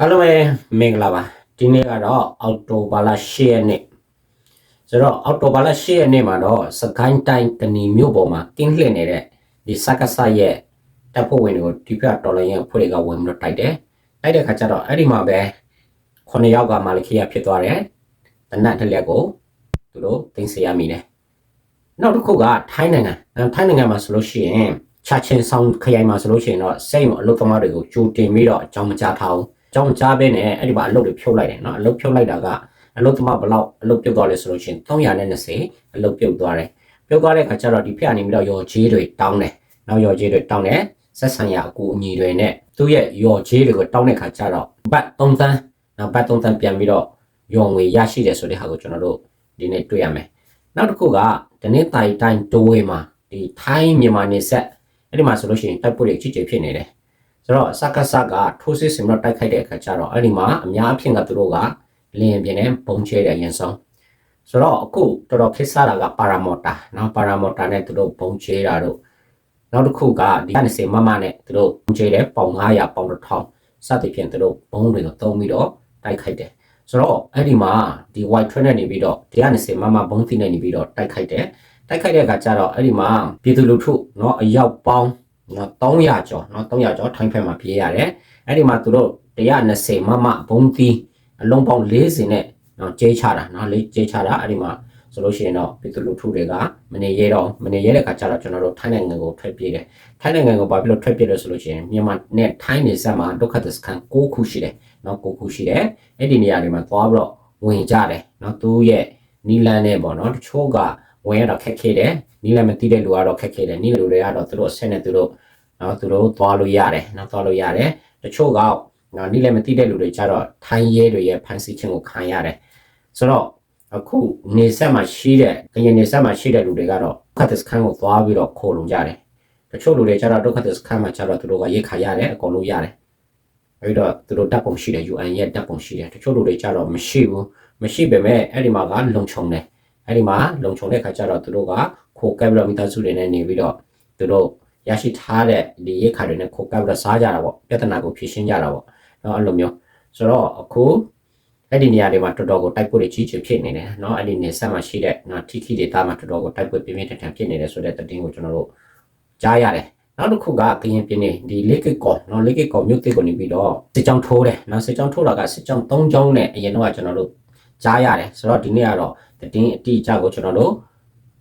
အားလုံးပဲမင်္ဂလာပါဒီနေ့ကတော့အောက်တိုဘာလ10ရက်နေ့ဆိုတော့အောက်တိုဘာလ10ရက်နေ့မှာတော့စကိုင်းတိုင်းတဏီမြို့ပေါ်မှာကင်းလှည့်နေတဲ့ဒီစက္ကစရဲ့တပ်ဖွဲ့ဝင်တွေကိုဒီပြတော်လိုင်းရဲ့ဖွဲ့တွေကဝင်ပြီးတော့တိုက်တယ်တိုက်တဲ့ခါကျတော့အဲ့ဒီမှာပဲ9ယောက်ကမာလခိယဖြစ်သွားတယ်တနတ်တစ်လက်ကိုသူတို့တင်စီရမိတယ်နောက်တစ်ခုကထိုင်းနိုင်ငံအဲထိုင်းနိုင်ငံမှာဆိုလို့ရှိရင်ချာချင်းဆောင်ခရိုင်မှာဆိုလို့ရှိရင်တော့စိတ်အလုပ်သမားတွေကိုကြိုတင်ပြီးတော့အကြောင်းမကြားထားဘူးအ ကြောင်းကြားပဲနဲ့အဲ့ဒီမှာအလုပ်တွေဖြုတ်လိုက်တယ်နော်အလုပ်ဖြုတ်လိုက်တာကအလုပ်သမားဘလောက်အလုပ်ပြုတ်သွားလဲဆိုလို့ရှင်320အလုပ်ပြုတ်သွားတယ်ပြုတ်သွားတဲ့ခါကျတော့ဒီဖက်အနေပြီးတော့ရော်ဂျေးတွေတောင်းတယ်နောက်ရော်ဂျေးတွေတောင်းတယ်ဆက်ဆံရအကူအညီတွေနဲ့သူ့ရဲ့ရော်ဂျေးတွေကိုတောင်းတဲ့ခါကျတော့ဘတ်3သန်းနောက်ဘတ်3သန်းပြန်ပြီးတော့ရော်ငွေရရှိတယ်ဆိုတဲ့ဟာကိုကျွန်တော်တို့ဒီနေ့တွေ့ရမယ်နောက်တစ်ခုကဒနင်းတိုင်တိုင်းတိုးဝေးမှာဒီထိုင်းမြန်မာနေဆက်အဲ့ဒီမှာဆိုလို့ရှိရင်တိုက်ပွဲတွေကြီးကြီးဖြစ်နေတယ် ဆိုတော့စကစကထိုးစစ်ဆင်တော့တိုက်ခိုက်တဲ့အခါကျတော့အဲ့ဒီမှာအများအဖြစ်ကသူတို့ကလင်းပြင်းနဲ့ပုံချဲတဲ့အရင်ဆုံးဆိုတော့အခုတော်တော်ခက်စားတာကပါရာမော်တာเนาะပါရာမော်တာနဲ့သူတို့ပုံချဲတာတို့နောက်တစ်ခုကဒီ20မမနဲ့သူတို့ပုံချဲတဲ့ပေါင်900ပေါင်1000စသဖြင့်သူတို့ဘုံတွေကိုသုံးပြီးတော့တိုက်ခိုက်တယ်ဆိုတော့အဲ့ဒီမှာဒီ white train နဲ့နေပြီးတော့ဒီ20မမဘုံသီးနဲ့နေပြီးတော့တိုက်ခိုက်တယ်တိုက်ခိုက်တဲ့အခါကျတော့အဲ့ဒီမှာပြည်သူလူထုเนาะအယောက်ပေါင်း နော်300ကျော်နော်300ကျော်ထိုင်းဖက်မှာပြေးရတယ်အဲ့ဒီမှာသူတို့120မမဘုံသီးအလုံးပေါင်း40နဲ့နော်ကျဲချတာနော်လေးကျဲချတာအဲ့ဒီမှာဆိုလို့ရှိရင်တော့ပြည်သူလူထုတွေကမနေရဲတော့မနေရဲတဲ့ခါကျတော့ကျွန်တော်တို့ထိုင်းနိုင်ငံကိုထွက်ပြေးတယ်ထိုင်းနိုင်ငံကိုဘာဖြစ်လို့ထွက်ပြေးလဲဆိုလို့ရှိရင်မြန်မာနဲ့ထိုင်းနေဆက်မှာဒုက္ခသစခန်း6ခုရှိတယ်နော်6ခုရှိတယ်အဲ့ဒီနေရာတွေမှာသွားပြီးတော့ဝင်ကြတယ်နော်သူရဲ့နီလန်နဲ့ပေါ့နော်တချို့က ဝင်ရတော့ခက်ခဲတယ်နီလန်မသိတဲ့လူကတော့ခက်ခဲတယ်နီလန်လူတွေကတော့သူတို့အဆက်နဲ့သူတို့နော်သူတို့သွားလို့ရတယ်နော်သွားလို့ရတယ်တချို့ကနော်နီးလည်းမသိတဲ့လူတွေကြတော့ထိုင်းရဲတွေရဲ့ဖန်ဆီးခြင်းကိုခံရတယ်ဆိုတော့အခုနေဆက်မှာရှိတဲ့ကရင်နေဆက်မှာရှိတဲ့လူတွေကတော့ဒုက္ခသစခန်းကိုသွားပြီးတော့ခိုးလုံကြတယ်တချို့လူတွေကြတော့ဒုက္ခသစခန်းမှာကြတော့သူတို့ကရိတ်ခါရတယ်အကုန်လုံးရတယ်အဲ့တော့သူတို့တပ်ပုံရှိတယ် UN ရဲ့တပ်ပုံရှိတယ်တချို့လူတွေကြတော့မရှိဘူးမရှိပေမဲ့အဲ့ဒီမှာကလုံခြုံတယ် အဲ့ဒီမှာလုံခြုံတဲ့ခါကျတော့သူတို့ကခိုကပ်ပြီးတော့မိသားစုတွေနဲ့နေပြီးတော့သူတို့ရရှိထားတဲ့ဒီရိတ်ခါတွေနဲ့ခိုကပ်ပြီးတော့စားကြတာပေါ့ပြဿနာကိုဖြေရှင်းကြတာပေါ့နော်အဲ့လိုမျိုးဆိုတော့အခုအဲ့ဒီနေရာတွေမှာတော်တော်ကိုတိုက်ပွဲတွေကြီးချင်ဖြစ်နေတယ်နော်အဲ့ဒီနေဆက်မှာရှိတဲ့နော်ထိခိဒေတာမှာတော်တော်ကိုတိုက်ပွဲပြင်းပြထန်ဖြစ်နေတယ်ဆိုတဲ့သတင်းကိုကျွန်တော်တို့ကြားရတယ်နောက်တစ်ခုကကရင်ပြည်နယ်ဒီလေကစ်ကောနော်လေကစ်ကောမြို့တစ်ကိုနေပြီးတော့စစ်ကြောင်းထိုးတယ်နော်စစ်ကြောင်းထိုးတာကစစ်ကြောင်း၃ကြောင်းနဲ့အရင်တော့ကျွန်တော်တို့ကြားရတယ်ဆိုတော့ဒီနေ့ကတော့ သတင်းအတိအကျကိုကျွန်တော်တို့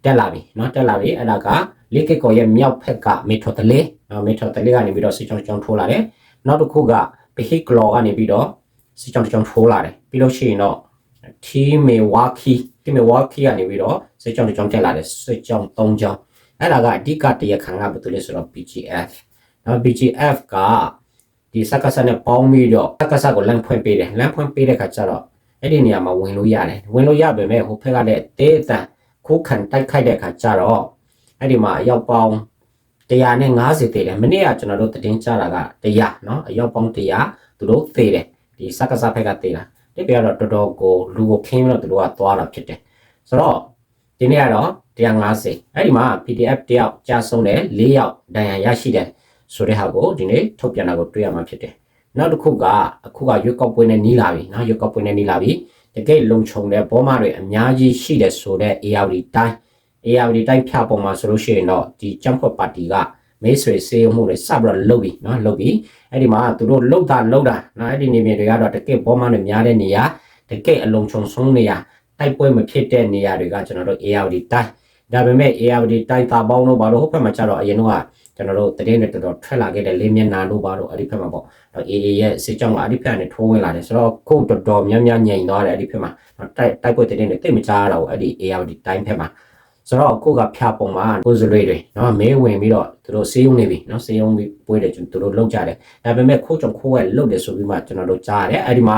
တက်လာပြီเนาะတက်လာပြီအဲ့ဒါက လေကက်ကောရဲ့မြောက်ဖက်ကမေထရတလေးနော်မေထရတလေးကနေပြီးတော့စစ်ကြောင်းကြောင်းထိုးလာတယ်နောက်တစ်ခုကပဟိကလောကနေပြီးတော့စစ်ကြောင်းကြောင်းထိုးလာတယ်ပြီးလို့ရှိရင်တော့ထီမေဝါခီထီမေဝါခီကနေပြီးတော့စစ်ကြောင်းကြောင်းတက်လာတယ်စစ်ကြောင်း၃ကြောင်းအဲ့ဒါကအဓိကတရားခံကဘာလို့လဲဆိုတော့ PGF နော် PGF ကဒီစက္ကစနဲ့ပေါင်းပြီးတော့စက္ကစကိုလမ်းဖွင့်ပေးတယ်လမ်းဖွင့်ပေးတဲ့ခါကျတော့ အဲ့ဒီနေရာမှာဝင်လို့ရတယ်ဝင်လို့ရပေမဲ့ဟိုဖက်ကလည်းတေးအတန်ခိုးခံတိုက်ခိုက်တဲ့ခါကျတော့ အဲ့ဒီမှာအယောက်ပေါင်း150တည်တယ်မနေ့ကကျွန်တော်တို့သတင်းကြတာက100เนาะအယောက်ပေါင်း100သူတို့သေတယ်ဒီစက္ကစဖက်ကသေတာဒီပြတော့တော်တော်ကိုလူကိုခင်းပြီးတော့သူတို့ကသွားတာဖြစ်တယ်ဆိုတော့ဒီနေ့ကတော့150အဲ့ဒီမှာ PDF တယောက်ကြာဆုံးတယ်4ယောက်ဒဏ်ရာရရှိတယ်ဆိုတဲ့ဟာကိုဒီနေ့ထုတ်ပြန်တာကိုတွေ့ရမှာဖြစ်တယ် နောက်တစ်ခုကအခုကရွက်ကောက်ပွဲနဲ့နီးလာပြီနော်ရွက်ကောက်ပွဲနဲ့နီးလာပြီတကယ်လုံခြုံတဲ့ဘောမတွေအများကြီးရှိတယ်ဆိုတော့ ARD တိုင်း ARD တိုင်းဖြတ်ပေါ်မှာဆိုလို့ရှိရင်တော့ဒီကျန်းဖွက်ပါတီကမေးဆွေစေးမှုတွေစပြီးတော့လုပ်ပြီနော်လုပ်ပြီအဲ့ဒီမှာသူတို့လှုပ်တာလှုပ်တာနော်အဲ့ဒီနေမြေတွေကတော့တကယ်ဘောမတွေများတဲ့နေရာတကယ်အလုံခြုံဆုံးနေရာတိုက်ပွဲမဖြစ်တဲ့နေရာတွေကကျွန်တော်တို့ ARD တိုင်းဒါပေမဲ့ ARD တိုင်းတာပေါင်းတို့ဘာလို့ဟုတ်ဖက်မှာကြတော့အရင်တော့ ကျွန်တော်တို့တရင်နဲ့တော်တော်ထွက်လာခဲ့တဲ့လေးမျက်နှာတို့ပါတော့အဲ့ဒီဖက်မှာပေါ့တော့ AA ရဲ့စစ်ကြောင်းကအဲ့ဒီဖက်ကနေထိုးဝင်လာတယ်ဆိုတော့ခုတော်တော်များများညင်သွားတယ်အဲ့ဒီဖက်မှာတိုက်တိုက်ပွဲတရင်နဲ့တိတ်မကြားရတော့အဲ့ဒီ ARD တိုင်းဖက်မှာဆိုတော့ကိုကဖျားပုံမှာကိုစလွေတွေနော်မဲဝင်ပြီးတော့သူတို့စေးုံနေပြီနော်စေးုံပြီးပွဲတယ်ကျွန်တော်တို့လောက်ကြတယ်ဒါပေမဲ့ခိုးကြောင့်ခိုးရလောက်တယ်ဆိုပြီးမှကျွန်တော်တို့ကြားရတယ်အဲ့ဒီမှာ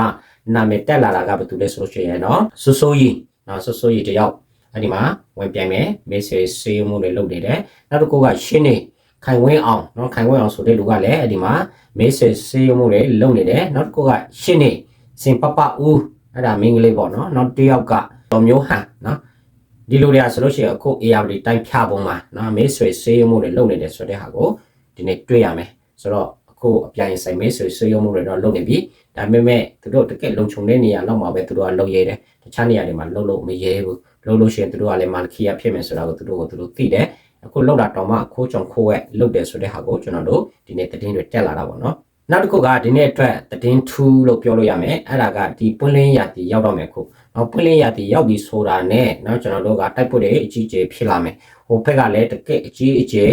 နာမည်တက်လာတာကဘာတူလဲဆိုလို့ရှိရင်နော်ဆူဆူကြီးနော်ဆူဆူကြီးတယောက်အဲ့ဒီမှာဝင်ပြန်မယ် message စေးုံမှုတွေလောက်နေတယ်နောက်တစ်ခုကရှင်းနေ ခိုင်ဝင်းအောင်နော်ခိုင်ဝင်းအောင်ဆိုတဲ့လူကလည်းဒီမှာမေးဆွေဆေးရုံမှုတွေလုပ်နေတယ်နောက်တစ်ခုကရှင်းနေစင်ပပဦးအဲ့ဒါမင်းကလေးပေါ့နော်နောက်တစ်ယောက်ကတော်မျိုးဟန်နော်ဒီလိုတွေဆိုလို့ရှိရင်အခု ARD တိုင်းဖြပုံမှာနော်မေးဆွေဆေးရုံမှုတွေလုပ်နေတယ်ဆိုတဲ့ဟာကိုဒီနေ့တွေ့ရမယ်ဆိုတော့အခုအပြိုင်ဆိုင်မေးဆွေဆေးရုံမှုတွေတော့လုပ်နေပြီဒါပေမဲ့သူတို့တကယ်လုံခြုံတဲ့နေရာလောက်မှာပဲသူတို့ကလုပ်ရဲတယ်တခြားနေရာတွေမှာလုပ်လို့မရဲဘူးလုပ်လို့ရှိရင်သူတို့ကလည်းမာလခီယာဖြစ်မယ်ဆိုတာကိုသူတို့ကသူတို့သိတယ် အခုလောက်တာတောင်မှခိုးချုံခိုးဝဲလုတ်တယ်ဆိုတဲ့ဟာကိုကျွန်တော်တို့ဒီနေ့သတင်းတွေတက်လာတာပေါ့နော်နောက်တစ်ခုကဒီနေ့အတွက်သတင်းထူးလို့ပြောလို့ရမယ်အဲ့ဒါကဒီပွင့်လင်းရာတီရောက်တော့မယ်ခုနော်ပွင့်လင်းရာတီရောက်ပြီးဆိုတာနဲ့နော်ကျွန်တော်တို့ကတိုက်ပွက်တွေအကြီးအကျယ်ဖြစ်လာမယ်ဟိုဘက်ကလည်းတကယ်အကြီးအကျယ်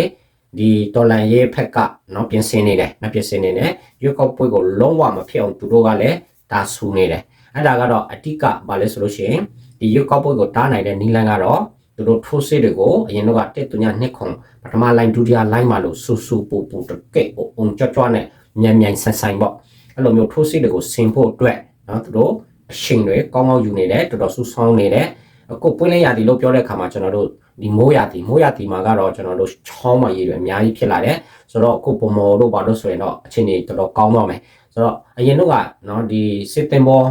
ဒီတော်လန်ရေးဖက်ကနော်ပြင်ဆင်နေတယ်နော်ပြင်ဆင်နေတယ်ရွက်ကောက်ပွဲကိုလုံးဝမဖြစ်အောင်သူတို့ကလည်းဒါဆူနေတယ်အဲ့ဒါကတော့အတိကဘာလဲဆိုလို့ရှိရင်ဒီရွက်ကောက်ပွဲကိုတားနိုင်တဲ့နီလန်ကတော့ သူတို့ထိုးစစ်တွေကိုအရင်တော့ကတက်တူညာနှစ်ခုပထမလိုင်းဒုတိယလိုင်းမှာလို့ဆူဆူပူပူတကယ်အုံကြွကြွနဲ့မြန်မြန်ဆန်ဆန်ပေါ့အဲ့လိုမျိုးထိုးစစ်တွေကိုဆင်ဖို့အတွက်နော်သူတို့အချိန်တွေကောင်းကောင်းယူနေတယ်တော်တော်ဆူဆောင်းနေတယ်အခုပွင့်လင်းရာသီလို့ပြောတဲ့အခါမှာကျွန်တော်တို့ဒီမိုးရာသီမိုးရာသီမှာကတော့ကျွန်တော်တို့ချောင်းမရေတွေအများကြီးဖြစ်လာတယ်ဆိုတော့အခုပုံမော်တို့ဘာလို့ဆိုရင်တော့အချိန်ကြီးတော်တော်ကောင်းတော့မယ်ဆိုတော့အရင်တော့ကနော်ဒီစစ်တင်ဘော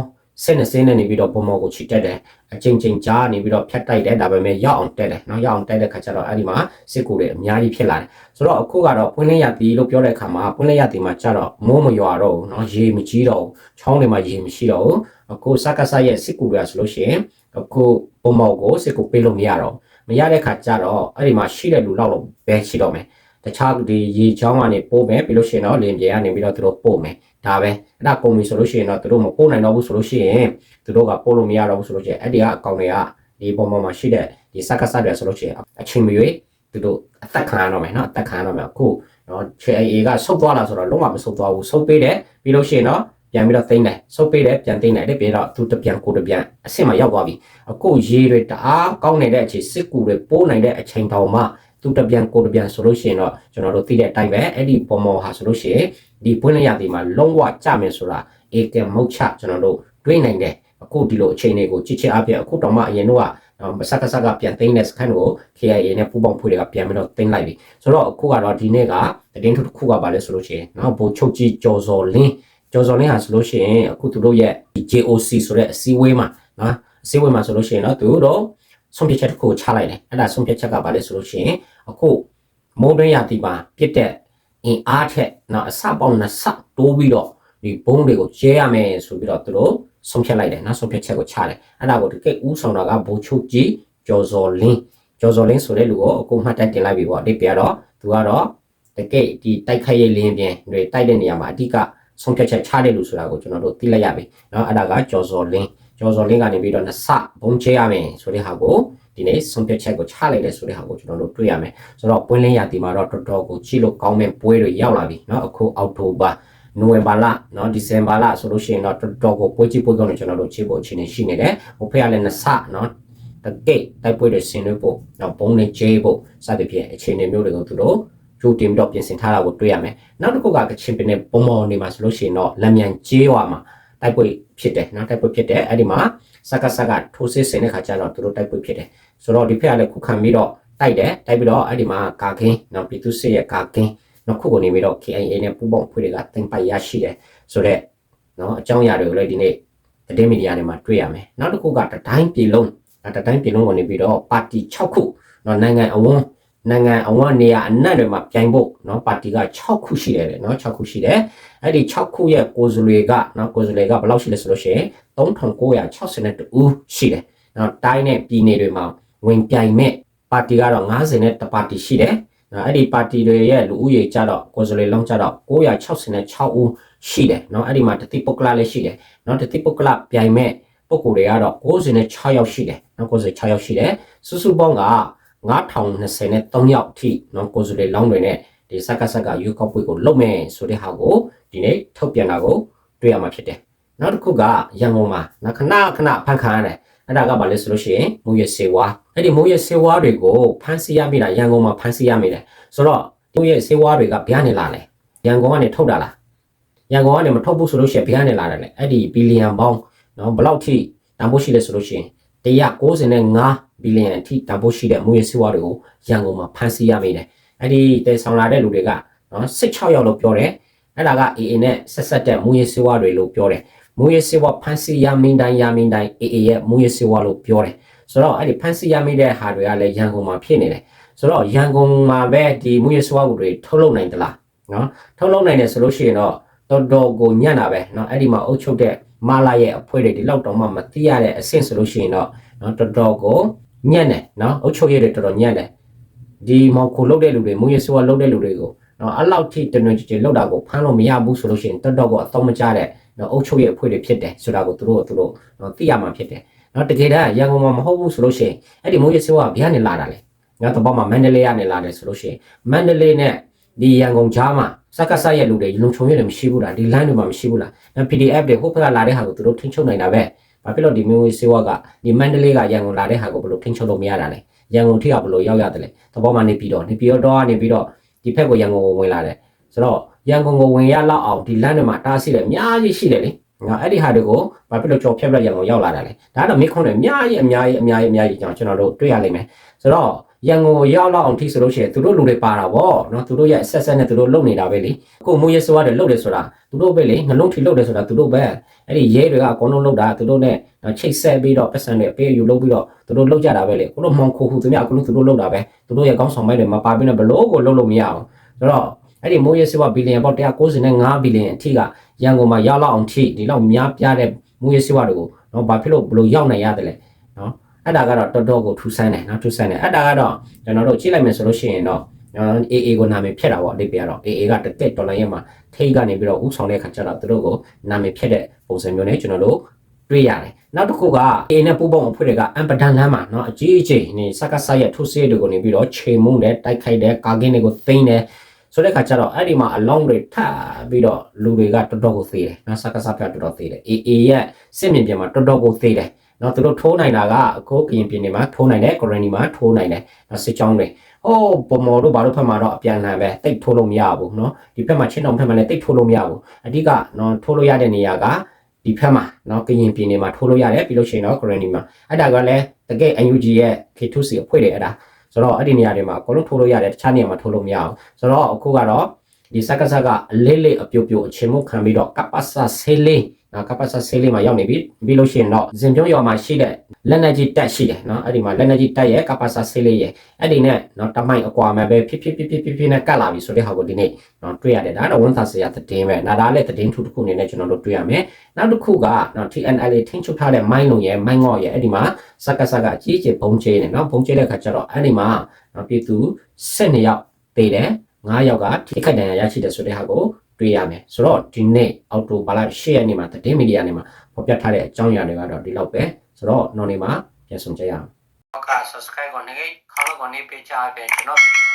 စက်နဲ့စင်းနဲ့နေပြီးတော့ပုံမော်ကိုချီတက်တယ်အချိန်ချင်းကြားနေပြီးတော့ဖြတ်တိုက်တယ်ဒါပေမဲ့ရောက်အောင်တက်တယ်နော်ရောက်အောင်တက်တဲ့ခါကျတော့အဲ့ဒီမှာစစ်ကူတွေအများကြီးဖြစ်လာတယ်ဆိုတော့အခုကတော့ပွင့်လင်းရသည်လို့ပြောတဲ့အခါမှာပွင့်လင်းရသည်မှာကျတော့မိုးမရွာတော့ဘူးနော်ရေမကြီးတော့ဘူးချောင်းတွေမှာရေမရှိတော့ဘူးအခုစကားဆရဲ့စစ်ကူတွေဆိုလို့ရှိရင်အခုပုံမော်ကိုစစ်ကူပေးလို့မရတော့မရတဲ့ခါကျတော့အဲ့ဒီမှာရှိတဲ့လူလောက်တော့ပဲရှိတော့မယ် တခြားဒီရေချောင်းကနေပို့မယ်ပြီးလို့ရှိရင်တော့လင်ပြေကနေပြီးတော့သူတို့ပို့မယ်ဒါပဲအဲ့ဒါကုန်ပြီဆိုလို့ရှိရင်တော့သူတို့မပို့နိုင်တော့ဘူးဆိုလို့ရှိရင်သူတို့ကပို့လို့မရတော့ဘူးဆိုလို့ရှိရင်အဲ့ဒီကအကောင်တွေကဒီပုံပေါ်မှာရှိတဲ့ဒီစကားစတွေဆိုလို့ရှိရင်အချိန်မရွေးသူတို့အသက်ခံရတော့မယ်နော်အသက်ခံရတော့မယ်အခုနော်ချေအေကဆုတ်သွားလာဆိုတော့လုံးဝမဆုတ်သွားဘူးဆုတ်ပေးတယ်ပြီးလို့ရှိရင်တော့ ပြန်ပြီးတော့သိမ့်တယ်ဆုတ်ပေးတယ်ပြန်သိမ့်တယ်ပြီးတော့သူတပြန်ကိုတပြန်အဆင့်မှာရောက်သွားပြီအခုရေတွေတအားကောင်းနေတဲ့အချိန်စစ်ကူတွေပိုးနိုင်တဲ့အချိန်တောင်မှသူတပြန်ကိုတပြန်ဆိုလို့ရှိရင်တော့ကျွန်တော်တို့သိတဲ့အတိုင်းပဲအဲ့ဒီပုံမော်ဟာဆိုလို့ရှိရင်ဒီပွင့်လျက်ဒီမှာလုံးဝကြမယ်ဆိုတာဧကမုတ်ချကျွန်တော်တို့တွေးနိုင်တယ်အခုဒီလိုအချိန်တွေကိုကြည့်ချင်အပြင်အခုတောင်မှအရင်တော့မစက်ကစကပြန်သိမ်းတဲ့စခန်းကို KIA နဲ့ပူးပေါင်းဖွဲ့တွေကပြန်ပြီးတော့သိမ်းလိုက်ပြီဆိုတော့အခုကတော့ဒီနေ့ကတည်င်းတစ်ခုကပါလဲဆိုလို့ရှိရင်နော်ဘိုချုပ်ကြီးကျော်စော်လင်း ကျော်စော်လင်းဟာဆိုလို့ရှိရင်အခုသူတို့ရဲ့ JOC ဆိုတဲ့အစည်းအဝေးမှာနော်အစည်းအဝေးမှာဆိုလို့ရှိရင်တော့သူတို့ဆုံးဖြတ်ချက်တစ်ခုချလိုက်တယ်အဲ့ဒါဆုံးဖြတ်ချက်ကပါလဲဆိုလို့ရှိရင်အခုမိုးတွင်းရာသီမှာပြစ်တဲ့အင်အားထက်နော်အစပေါင်းနှစ်ဆတိုးပြီးတော့ဒီဘုံတွေကိုကျဲရမယ်ဆိုပြီးတော့သူတို့ဆုံးဖြတ်လိုက်တယ်နော်ဆုံးဖြတ်ချက်ကိုချတယ်အဲ့ဒါကိုတကယ်ဦးဆောင်တာကဘိုချုပ်ကြီးကျော်စော်လင်းကျော်စော်လင်းဆိုတဲ့လူကိုအခုမှတ်တက်တင်လိုက်ပြီပေါ့ဒီပြတော့သူကတော့တကယ်ဒီတိုက်ခိုက်ရေးလင်းပြင်တွေတိုက်တဲ့နေရာမှာအဓိက ဆုံးဖြတ်ချက်ချတဲ့လူဆိုတာကိုကျွန်တော်တို့သိလိုက်ရပြီเนาะအဲ့ဒါကကျော်စော်လင်းကျော်စော်လင်းကနေပြီးတော့နှစ်ဆဘုံချဲရမယ်ဆိုတဲ့ဟာကိုဒီနေ့ဆုံးဖြတ်ချက်ကိုချလိုက်တယ်ဆိုတဲ့ဟာကိုကျွန်တော်တို့တွေ့ရမယ်ဆိုတော့ပွင့်လင်းရာသီမှာတော့တော်တော်ကိုကြည့်လို့ကောင်းမဲ့ပွဲတွေရောက်လာပြီเนาะအခုအောက်တိုဘာနိုဝင်ဘာလเนาะဒီဇင်ဘာလဆိုလို့ရှိရင်တော့တော်တော်ကိုပွဲကြည့်ပွဲကောင်းတွေကျွန်တော်တို့ခြေဖို့အခြေအနေရှိနေတယ်ဟိုဖက်ကလည်းနှစ်ဆเนาะတကယ်တိုက်ပွဲတွေဆင်နွှဲဖို့เนาะဘုံနဲ့ကျဲဖို့စသဖြင့်အခြေအနေမျိုးတွေကိုသူတို့ ကြိုတင်ပြီးတော့ပြင်ဆင်ထားတာကိုတွေ့ရမယ်နောက်တစ်ခုကကချင်ပြည်နယ်ပုံမော်နေမှာဆိုလို့ရှိရင်တော့လက်မြန်ကျေးဝါမှာတိုက်ပွဲဖြစ်တယ်နော်တိုက်ပွဲဖြစ်တယ်အဲ့ဒီမှာစကစကထိုးစစ်ဆင်တဲ့ခါကျတော့သူတို့တိုက်ပွဲဖြစ်တယ်ဆိုတော့ဒီဖက်ကလည်းခုခံပြီးတော့တိုက်တယ်တိုက်ပြီးတော့အဲ့ဒီမှာကာကင်းနော်ပြည်သူစစ်ရဲ့ကာကင်းနော်ခုကနေပြီးတော့ KIA နဲ့ပူးပေါင်းဖွဲ့တွေကတင်ပိုက်ရရှိတယ်ဆိုတော့နော်အကြောင်းအရာတွေကိုလည်းဒီနေ့သတင်းမီဒီယာတွေမှာတွေ့ရမယ်နောက်တစ်ခုကတတိုင်းပြည်လုံးတတိုင်းပြည်လုံးဝင်ပြီးတော့ပါတီ6ခုနော်နိုင်ငံအဝန်း နိုင်ငံအဝန်းနေရာအနှံ့တွေမှာပြိုင်ဖို့เนาะပါတီက6ခုရှိတယ်လေเนาะ6ခုရှိတယ်အဲ့ဒီ6ခုရဲ့ကိုယ်စားလှယ်ကเนาะကိုယ်စားလှယ်ကဘယ်လောက်ရှိလဲဆိုလို့ရှိရင်3962ဦးရှိတယ်เนาะတိုင်းနဲ့ပြည်နယ်တွေမှာဝင်ပြိုင်မဲ့ပါတီကတော့90နဲ့တပါတီရှိတယ်နော်အဲ့ဒီပါတီတွေရဲ့လူဦးရေကြတော့ကိုယ်စားလှယ်လုံးကြတော့966ဦးရှိတယ်เนาะအဲ့ဒီမှာတတိပုဂ္ဂလလည်းရှိတယ်เนาะတတိပုဂ္ဂလပြိုင်မဲ့ပုဂ္ဂိုလ်တွေကတော့96ယောက်ရှိတယ်เนาะ96ယောက်ရှိတယ်စုစုပေါင်းက 9023ယောက်အထိနော်ကိုယ်စားလှယ်လောင်းတွေနဲ့ဒီစက္ကစက္ကရွေးကောက်ပွဲကိုလုပ်မယ်ဆိုတဲ့ဟာကိုဒီနေ့ထုတ်ပြန်တာကိုတွေ့ရမှာဖြစ်တယ်။နောက်တစ်ခုကရန်ကုန်မှာနခဏခဏဖန်ခံရတယ်။အဲ့ဒါကဘာလဲဆိုလို့ရှိရင်မူရစေဝါအဲ့ဒီမူရစေဝါတွေကိုဖန်ဆီးရမိတာရန်ကုန်မှာဖန်ဆီးရမိတယ်။ဆိုတော့မူရစေဝါတွေကဘယ်ကနေလာလဲ။ရန်ကုန်ကနေထုတ်တာလား။ရန်ကုန်ကနေမထုတ်ဘူးဆိုလို့ရှိရင်ဘယ်ကနေလာတယ်လဲ။အဲ့ဒီဘီလီယံပေါင်းနော်ဘယ်လောက်ထိတန်ဖိုးရှိလဲဆိုလို့ရှိရင်195 ဘီလီယံအထိတန်ဖိုးရှိတဲ့မူရစီဝါတွေကိုရန်ကုန်မှာဖမ်းဆီးရမိတယ်။အဲ့ဒီတည်ဆောင်လာတဲ့လူတွေကနော်16ယောက်လို့ပြောတယ်။အဲ့ဒါက AA နဲ့ဆက်ဆက်တဲ့မူရစီဝါတွေလို့ပြောတယ်။မူရစီဝါဖမ်းဆီးရမင်းတိုင်းရမင်းတိုင်း AA ရဲ့မူရစီဝါလို့ပြောတယ်။ဆိုတော့အဲ့ဒီဖမ်းဆီးရမိတဲ့ဟာတွေကလည်းရန်ကုန်မှာဖြစ်နေတယ်။ဆိုတော့ရန်ကုန်မှာပဲဒီမူရစီဝါတွေထုတ်လုပ်နိုင်သလား နော်ထုတ်လုပ်နိုင်တယ်ဆိုလို့ရှိရင်တော့တော်တော်ကိုညံ့တာပဲเนาะအဲ့ဒီမှာအုပ်ချုပ်တဲ့မာလာရဲ့အဖွဲ့တွေဒီလောက်တော့မှမသိရတဲ့အဆင့်ဆိုလို့ရှိရင်တော့เนาะတော်တော်ကို ညံ့တယ်နော်အုတ်ချုပ်ရတယ်တော်တော်ညံ့တယ်ဒီမော်ခိုလုတ်တဲ့လူတွေမူရဆိုးကလုတ်တဲ့လူတွေကိုနော်အဲ့လောက်ထိတနွင်ချင်ချင်လုတ်တာကိုဖမ်းလို့မရဘူးဆိုလို့ရှိရင်တော်တော်ကိုအတော့မကြတဲ့နော်အုတ်ချုပ်ရဲ့အဖွဲ့တွေဖြစ်တယ်ဆိုတာကိုသူတို့ကသူတို့နော်သိရမှာဖြစ်တယ်နော်တကယ်တမ်းရန်ကုန်မှာမဟုတ်ဘူးဆိုလို့ရှိရင်အဲ့ဒီမူရဆိုးကဘယ်ကနေလာတာလဲနော်တဘောမှာမန္တလေးကနေလာတယ်ဆိုလို့ရှိရင်မန္တလေးနဲ့ဒီရန်ကုန်ကြားမှာစက္ကဆရဲ့လူတွေလုံခြုံရတယ်မရှိဘူးလားဒီ line တွေမှာမရှိဘူးလားနော် PDF တွေဟိုဘက်ကလာတဲ့ဟာကိုသူတို့ထိန်းချုပ်နိုင်တာပဲ ဘာဖြစ်လို့ဒီမျိုးစေဝါကဒီမန္တလေးကရန်ကုန်လာတဲ့ဟာကိုဘယ်လိုထိန်းချုပ်လို့မရတာလဲရန်ကုန်ထိကဘယ်လိုရောက်ရတယ်လဲသဘောမှနေပြီးတော့နေပြီးတော့ကနေပြီးတော့ဒီဖက်ကိုရန်ကုန်ကိုဝင်လာတယ်ဆိုတော့ရန်ကုန်ကိုဝင်ရလောက်အောင်ဒီ line တွေမှာတားဆီးတယ်အများကြီးရှိတယ်လေငါအဲ့ဒီဟာတွေကိုဘာဖြစ်လို့ကြော်ဖြတ်ပြရန်ကုန်ရောက်လာတာလဲဒါကတော့မိခွန်းတွေအများကြီးအများကြီးအများကြီးအများကြီးကြောင့်ကျွန်တော်တို့တွေ့ရလိမ့်မယ်ဆိုတော့ ရန်ကုန်ကိုရောက်လောက်အောင်ထိဆိုလို့ရှိရင်သူတို့လူတွေပါတာဗောနော်သူတို့ရဲ့ဆက်ဆက်နဲ့သူတို့လုံနေတာပဲလေကိုမိုးရဲဆိုရတယ်လုံတယ်ဆိုတာသူတို့ပဲလေငလုံးထိလုံတယ်ဆိုတာသူတို့ပဲအဲ့ဒီရဲတွေကအကုန်လုံးလုံတာသူတို့နဲ့ချိတ်ဆက်ပြီးတော့ပတ်စံတွေပေးယူလုပ်ပြီးတော့သူတို့လုံကြတာပဲလေကိုတို့မောင်ခိုခုသူများအကုန်လုံးသူတို့လုံတာပဲသူတို့ရဲ့ကောင်းဆောင်ပိုင်းတွေမပါဘဲနဲ့ဘလို့ကိုလုံလို့မရအောင်ဆိုတော့အဲ့ဒီမိုးရဲဆိုဘီလီယံပေါက်195ဘီလီယံအထိကရန်ကုန်မှာရောက်လောက်အောင်ထိဒီလောက်များပြားတဲ့မိုးရဲဆိုတွေကိုနော်ဘာဖြစ်လို့ဘလို့ရောက်နိုင်ရတယ်လဲနော် အဲ့ဒါကတော့တော်တော်ကိုထူဆန်းတယ်နော်ထူဆန်းတယ်အဲ့ဒါကတော့ကျွန်တော်တို့ကြည့်လိုက်မယ်ဆိုလို့ရှိရင်တော့နော် AA ကိုနာမည်ဖြတ်တာပေါ့အတိတ်ပြတော့ AA ကတစ်တက်ဒေါ်လာရဲ့မှာထိကနေပြီးတော့ဥဆောင်တဲ့ခါကျတော့သူတို့ကိုနာမည်ဖြတ်တဲ့ပုံစံမျိုးနဲ့ကျွန်တော်တို့တွေ့ရတယ်နောက်တစ်ခုက AA နဲ့ပူးပေါင်းအဖွဲ့တွေကအမ်ပဒန်လမ်းမှာနော်အကြီးအကျယ်နေစကဆရဲ့ထုတ်ဆေးတွေကိုနေပြီးတော့ချိန်မှုနဲ့တိုက်ခိုက်တဲ့ကာကင်းတွေကိုသိမ်းတယ်ဆိုတဲ့ခါကျတော့အဲ့ဒီမှာ along တွေထပ်ပြီးတော့လူတွေကတော်တော်ကိုသေးတယ်နော်စကဆပြတော်တော်သေးတယ် AA ရဲ့စစ်မြင်ပြင်မှာတော်တော်ကိုသေးတယ် နော်သူတို့ထိုးနိုင်တာကကိုကရင်ပြည်နယ်မှာထိုးနိုင်တယ်ကိုရီနီမှာထိုးနိုင်တယ်နော်စစ်ကြောင်းတွေဟိုးဗမော်တို့ဘာလို့ဖက်မှာတော့အပြန်လှန်ပဲတိတ်ထိုးလို့မရဘူးနော်ဒီဖက်မှာချင်းတောင်ဖက်မှာလည်းတိတ်ထိုးလို့မရဘူးအဓိကနော်ထိုးလို့ရတဲ့နေရာကဒီဖက်မှာနော်ကရင်ပြည်နယ်မှာထိုးလို့ရတယ်ပြီးလို့ရှိရင်တော့ကိုရီနီမှာအဲ့ဒါကလည်းတကယ် UNG ရဲ့ K2C အဖွဲ့တွေအဲ့ဒါဆိုတော့အဲ့ဒီနေရာတွေမှာအကုန်လုံးထိုးလို့ရတယ်တခြားနေရာမှာထိုးလို့မရဘူးဆိုတော့အခုကတော့ဒီစက္ကစကအလေးလေးအပြုတ်ပြုတ်အချင်းမုတ်ခံပြီးတော့ကပ္ပစဆေးလေး ကပ္ပစဆေးလေးမှာရောက်နေပြီပြီးလို့ရှိရင်တော့ဇင်ပြုံးရွာမှာရှိတဲ့လက်နက်ကြီးတက်ရှိတယ်နော်အဲ့ဒီမှာလက်နက်ကြီးတက်ရဲ့ကပ္ပစဆေးလေးရဲ့အဲ့ဒီနဲ့နော်တမိုင်အကွာမှာပဲဖြစ်ဖြစ်ဖြစ်ဖြစ်ဖြစ်ဖြစ်နဲ့ကတ်လာပြီဆိုတဲ့ဟာကိုဒီနေ့နော်တွေ့ရတယ်ဒါကတော့ဝန်သားစရာသတင်းပဲနားဒါလည်းသတင်းထူးတစ်ခုအနေနဲ့ကျွန်တော်တို့တွေ့ရမယ်နောက်တစ်ခုကနော် TNLA ထိန်းချုပ်ထားတဲ့မိုင်းလုံးရဲ့မိုင်းငေါ့ရဲ့အဲ့ဒီမှာစက္ကစကအကြီးကြီးဘုံကျဲနေနော်ဘုံကျဲတဲ့ခါကျတော့အဲ့ဒီမှာနော်ပြည်သူ12ယောက်သေးတယ်9ယောက်ကထိခိုက်ဒဏ်ရာရရှိတယ်ဆိုတဲ့ဟာကို တွေ့ရမယ်ဆိုတော့ဒီနေ့အော်တိုဘာလ10ရက်နေ့မှာသတင်းမီဒီယာနေ့မှာဖော်ပြထားတဲ့အကြောင်းအရာတွေကတော့ဒီလောက်ပဲဆိုတော့နော်နေမှာပြန်ဆောင်ကြရအောင်ဟုတ်ကဲ့ subscribe ကိုနေခေါင်းကိုနေပေးချပေးကျွန်တော်ဗီဒီယို